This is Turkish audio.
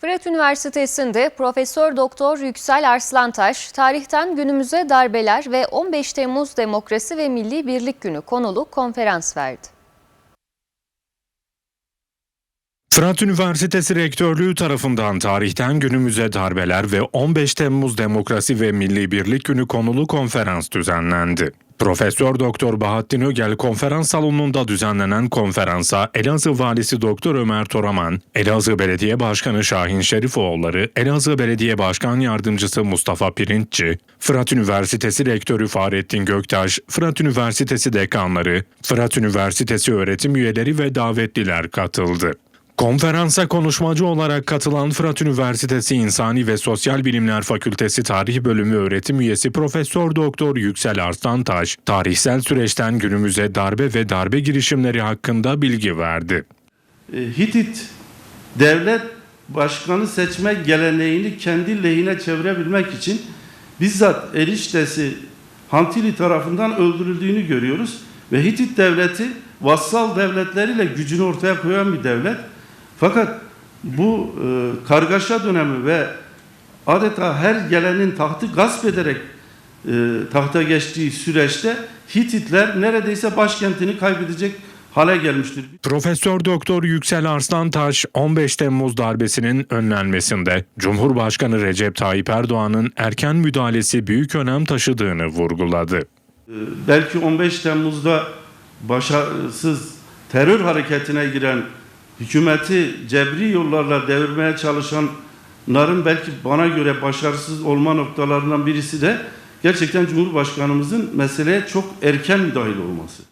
Fırat Üniversitesi'nde Profesör Doktor Yüksel Arslantaş, tarihten günümüze darbeler ve 15 Temmuz Demokrasi ve Milli Birlik Günü konulu konferans verdi. Fırat Üniversitesi Rektörlüğü tarafından tarihten günümüze darbeler ve 15 Temmuz Demokrasi ve Milli Birlik Günü konulu konferans düzenlendi. Profesör Doktor Bahattin Ögel konferans salonunda düzenlenen konferansa Elazığ Valisi Doktor Ömer Toraman, Elazığ Belediye Başkanı Şahin Şerifoğulları, Elazığ Belediye Başkan Yardımcısı Mustafa Pirinççi, Fırat Üniversitesi Rektörü Fahrettin Göktaş, Fırat Üniversitesi dekanları, Fırat Üniversitesi öğretim üyeleri ve davetliler katıldı. Konferansa konuşmacı olarak katılan Fırat Üniversitesi İnsani ve Sosyal Bilimler Fakültesi Tarih Bölümü öğretim üyesi Profesör Doktor Yüksel Arslantaş, tarihsel süreçten günümüze darbe ve darbe girişimleri hakkında bilgi verdi. E, Hitit devlet başkanı seçme geleneğini kendi lehine çevirebilmek için bizzat eriştesi Hantili tarafından öldürüldüğünü görüyoruz. Ve Hitit devleti vassal devletleriyle gücünü ortaya koyan bir devlet. Fakat bu e, kargaşa dönemi ve adeta her gelenin tahtı gasp ederek e, tahta geçtiği süreçte Hititler neredeyse başkentini kaybedecek hale gelmiştir. Profesör Doktor Yüksel Arslantaş 15 Temmuz darbesinin önlenmesinde Cumhurbaşkanı Recep Tayyip Erdoğan'ın erken müdahalesi büyük önem taşıdığını vurguladı. Ee, belki 15 Temmuz'da başarısız terör hareketine giren hükümeti cebri yollarla devirmeye çalışanların belki bana göre başarısız olma noktalarından birisi de gerçekten Cumhurbaşkanımızın meseleye çok erken müdahil olması.